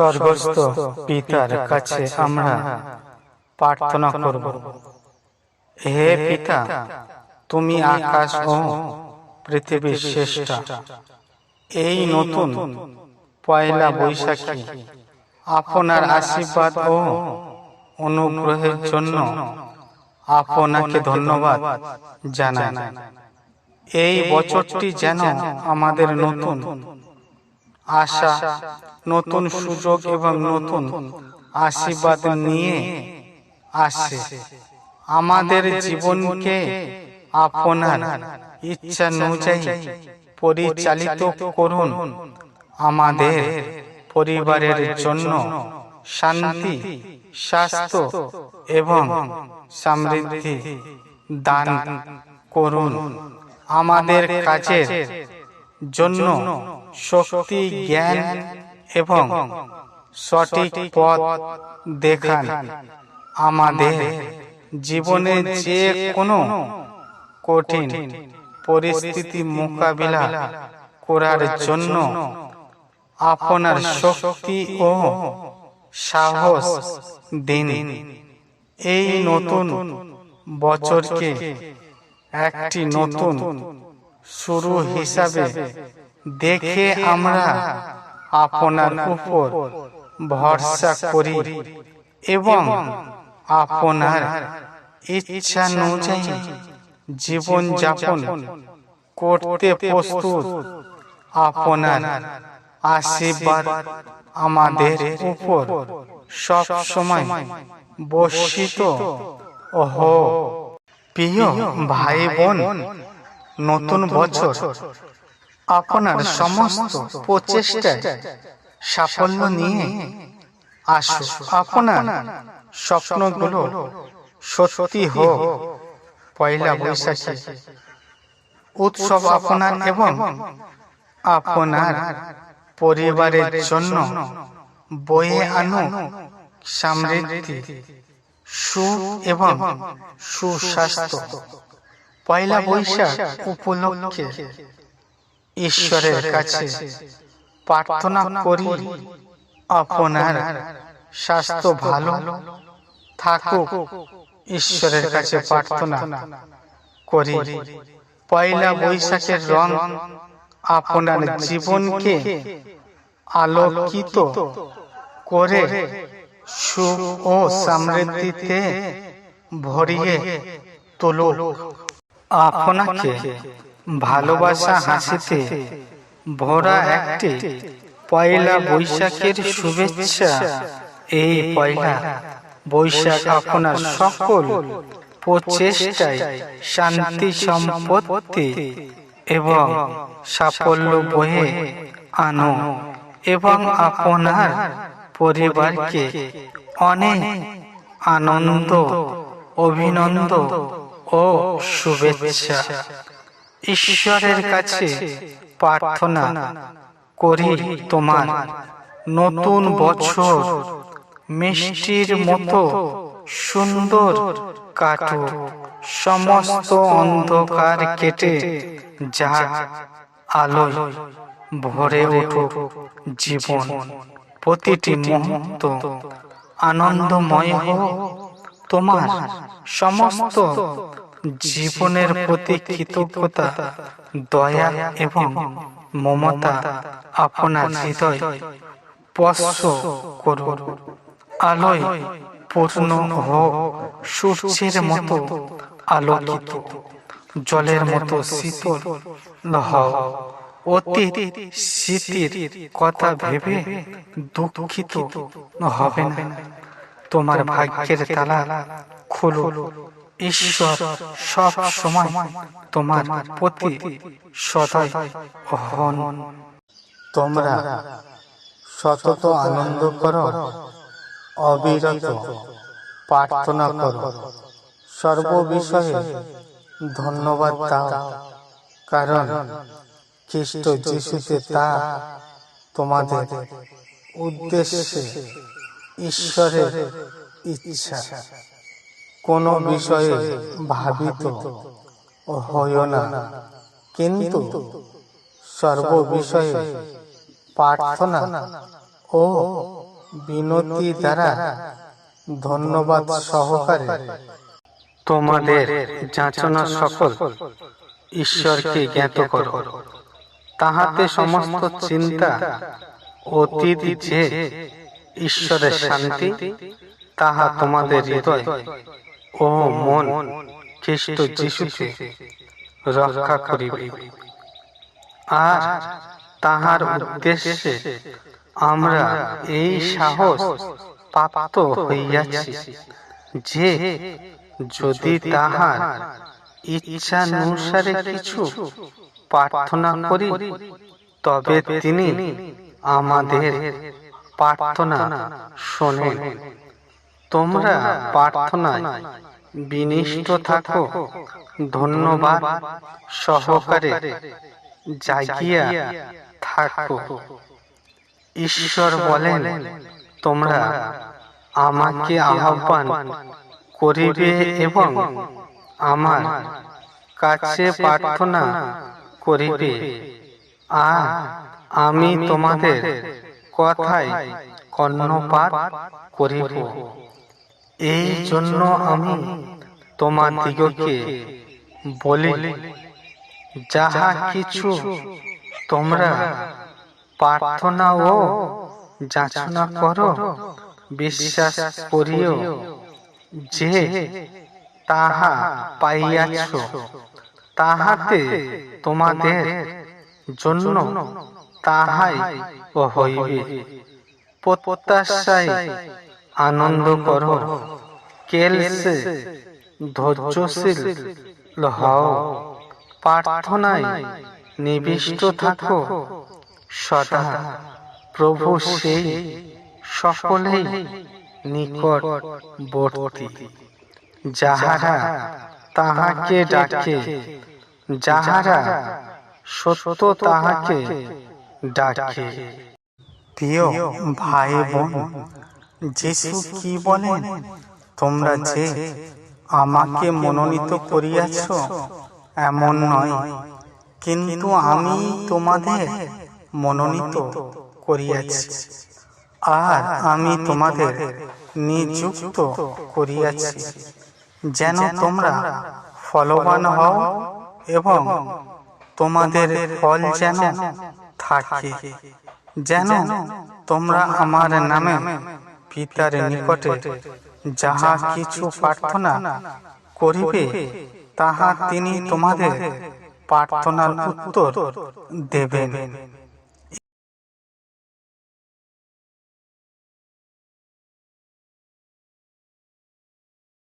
স্বর্গস্থ পিতার কাছে আমরা প্রার্থনা করব। হে পিতা তুমি আকাশ ও পৃথিবীর শ্রেষ্ঠা। এই নতুন পয়লা বৈশাখী আপনার আশীর্বাদ ও অনুগ্রহের জন্য আপনাকে ধন্যবাদ জানাই। এই বছরটি যেন আমাদের নতুন আশা, নতুন সুযোগ এবং নতুন আশীর্বাদ নিয়ে আসে। আমাদের জীবনকে আপনার ইচ্ছা অনুযায়ী পরিচালিত করুন। আমাদের পরিবারের জন্য শান্তি, স্বাস্থ্য এবং সমৃদ্ধি দান করুন। আমাদের কাজের জন্য শক্তি, জ্ঞান এবং সঠিক পথ দেখান। আমাদের জীবনে যে কোনো কঠিন পরিস্থিতি মোকাবিলা করার জন্য আপনার শক্তি ও সাহস দিন। এই নতুন বছরকে একটি নতুন শুরু হিসাবে দেখে আমরা আপনার উপর ভরসা করি এবং আপনার ইচ্ছা অনুযায়ী জীবন যাপন করতে প্রস্তুত। আপনার আশীর্বাদ আমাদের উপর সব সময় বর্ষিত হো প্রিয় ভাই বোন, নতুন বছর আপনার সমস্ত প্রচেষ্টায় সাফল্য নিয়ে আসো। আপনার স্বপ্নগুলো সত্যি হোক। পয়লা বৈশাখী। উৎসব আপনার এবং আপনার পরিবারের জন্য বয়ে আনো সমৃদ্ধি সুখ এবং সুস্বাস্থ্য। পয়লা বৈশাখ উপলক্ষে ঈশ্বরের কাছে প্রার্থনা করি আপনার স্বাস্থ্য ভালো থাকুক ঈশ্বরের কাছে প্রার্থনা করি। পয়লা বৈশাখের রং আপনার জীবনকে আলোকিত করে সুখ ও সমৃদ্ধিতে ভরিয়ে তুলুক। আপনাকে ভালোবাসা হাসিতে ভরা একটি পয়লা বৈশাখের শুভেচ্ছা। এই পয়লা বৈশাখ আপনার সকল প্রচেষ্টায় শান্তি, সম্পত্তি এবং সাফল্য বয়ে আনো এবং আপনার পরিবারকে অনেক আনন্দ, অভিনন্দ ও শুভেচ্ছা। ঈশ্বরের কাছে প্রার্থনা করি তোমার। নতুন বছর মিষ্টির মতো সুন্দর কাটু সমস্ত অন্ধকার কেটে যা আলোয় ভরে উঠুক জীবন। প্রতিটি মুহূর্ত আনন্দময় হোক। তোমার সমস্ত জীবনের প্রতি কৃতজ্ঞতা দয়া এবং মমতা আপনার হৃদয় স্পর্শ করুন। আলোয় পূর্ণ হোক সূর্যের মতো আলোকিত জলের মতো শীতল হও। অতীত স্মৃতির কথা ভেবে দুঃখিত হবে না। তোমার ভাগ্যের তালা খুলো। ঈশ্বর সব সময় তোমার প্রতি সদয় হন। তোমরা সতত আনন্দ করো অবিরত প্রার্থনা করো। সর্ব বিষয়ে ধন্যবাদ দাও কারণ খ্রিস্ট যিশুতে তা তোমাদের উদ্দেশ্যে ঈশ্বরের ইচ্ছা। কোনো বিষয়ে ভাবিত হইও না। কিন্তু সর্ব বিষয়ে প্রার্থনা ও বিনতি দ্বারা ধন্যবাদ সহকারে তোমাদের যাচনা সকল ঈশ্বরকে জ্ঞাত করো। তাহাতে সমস্ত চিন্তা অতীত যে ঈশ্বরের শান্তি তাহা তোমাদের হৃদয় ও মন খ্রিস্ট যিশুতে রক্ষা করিবে। আর তাহার উদ্দেশ্যে আমরা এই সাহস প্রাপ্ত হইয়াছি যে যদি তাহার ইচ্ছানুসারে কিছু প্রার্থনা করি তবে তিনি আমাদের প্রার্থনা শোনেন। তোমরা প্রার্থনায় বিনিষ্ট থাকো। ধন্যবাদ সহকারে জাগিয়া থাকো। ঈশ্বর বলেন, তোমরা আমাকে আহ্বান করিবে এবং আমার কাছে প্রার্থনা করিবে। আর আমি তোমাদের কথায় কর্ণপাত করিব। এই জন্য আমি তোমার দিগকে বলি, যাহা কিছু তোমরা প্রার্থনা ও যাচনা করো, বিশ্বাস করিও যে তাহা পাইয়াছ, তাহাতে তোমাদের জন্য তাহাই হইবে প্রত্যাশায় আনন্দ কর। কেলসে ধৈর্যশীল হও। প্রার্থনায় নিবিষ্ট থাকো। সদা প্রভু সেই সকলেই নিকটবর্তী যাহারা তাহাকে ডাকে, যাহারা সত্য তাহাকে ডাকে। প্রিয় ভাই বোন যিশু কি বলেন? তোমরা যে আমাকে মনোনীত করিয়াছ, এমন নয়। কিন্তু আমি তোমাদের মনোনীত করিয়াছি, আর আমি তোমাদের নিযুক্ত করিয়াছি, যেন তোমরা ফলবান হও এবং তোমাদের ফল যেন থাকে। যেন তোমরা আমার নামে পিতার নিকটে যাহা কিছু প্রার্থনা করিবে তাহা তিনি তোমাদের প্রার্থনার উত্তর দেবেন।